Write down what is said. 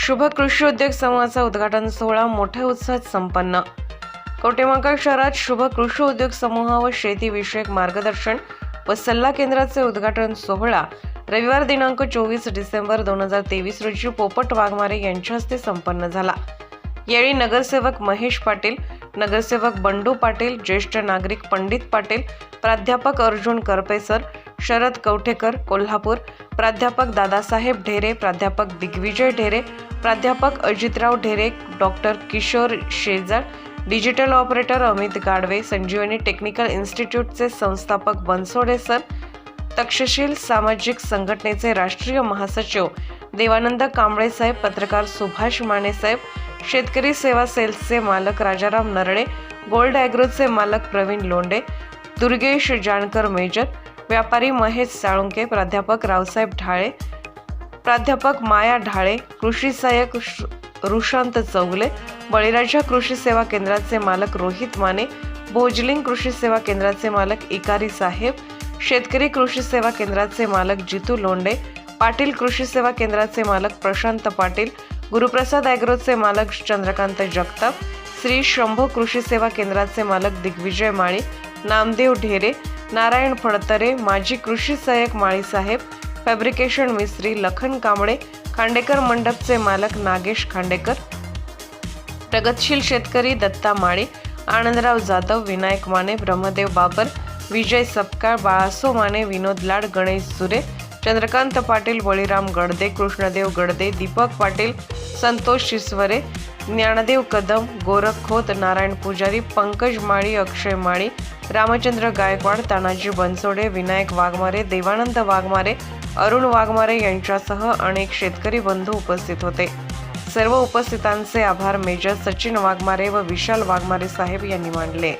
शुभ कृषी उद्योग समूहाचा उद्घाटन सोहळा मोठ्या उत्साहात संपन्न. कवटेमहाकाळ शहरात शुभ कृषी उद्योग समूह व शेतीविषयक मार्गदर्शन व सल्ला केंद्राचे उद्घाटन सोहळा रविवार दिनांक चोवीस डिसेंबर दोन हजार तेवीस रोजी पोपट वाघमारे यांच्या हस्ते संपन्न झाला. यावेळी नगरसेवक महेश पाटील नगरसेवक बंडू पाटील ज्येष्ठ नागरिक पंडित पाटील प्राध्यापक अर्जुन करपेसर शरद कवठेकर कोल्हापूर प्राध्यापक दादासाहेब ढेरे प्राध्यापक दिग्विजय ढेरे प्राध्यापक Ajitrao Dhere doctor Kishor Shejal digital operator Amit Gadve Sanjivani technical इन्स्टिट्यूटचे संस्थापक बनसोडे सर तक्षशील सामाजिक संघटनेचे राष्ट्रीय महासचिव देवानंद कांबळे साहेब पत्रकार सुभाष माने साहेब शेतकरी सेवा सेल्सचे मालक राजाराम नरळे गोल्ड ॲग्रोचे मालक प्रवीण लोंडे दुर्गेश जानकर मेजर व्यापारी महेश साळुंके प्राध्यापक रावसाहेब ढाळे प्राध्यापक माया ढाळे कृषी सहाय्यक ऋषांत चौगले बळीराजा कृषी सेवा केंद्राचे मालक रोहित माने भोजलिंग कृषी सेवा केंद्राचे मालक इकारी साहेब शेतकरी कृषी सेवा केंद्राचे मालक जितू लोंडे पाटील कृषी सेवा केंद्राचे मालक प्रशांत पाटील गुरुप्रसाद ॲग्रोचे मालक चंद्रकांत जगताप श्री शंभू कृषी सेवा केंद्राचे मालक दिग्विजय माळी नामदेव ढेरे नारायण फडतरे माजी कृषी सहाय्यक माळी साहेब फॅब्रिकेशन मिस्त्री लखन कांबळे खांडेकर मंडपचे मालक नागेश खांडेकर प्रगतशील शेतकरी दत्ता माळी आनंदराव जाधव विनायक माने ब्रह्मदेव बाबर विजय सपकाळ बाळासो माने विनोद लाड गणेश सुरे चंद्रकांत पाटील बळीराम गडदे कृष्णदेव गडदे दीपक पाटील संतोष शिसवरे ज्ञानदेव कदम गोरख खोत नारायण पुजारी पंकज माळी अक्षय माळी रामचंद्र गायकवाड तानाजी बनसोडे विनायक वाघमारे देवानंद वाघमारे अरुण वाघमारे यांच्यासह अनेक शेतकरी बंधू उपस्थित होते. सर्व उपस्थितांचे आभार मेजर सचिन वाघमारे व विशाल वाघमारे साहेब यांनी मानले.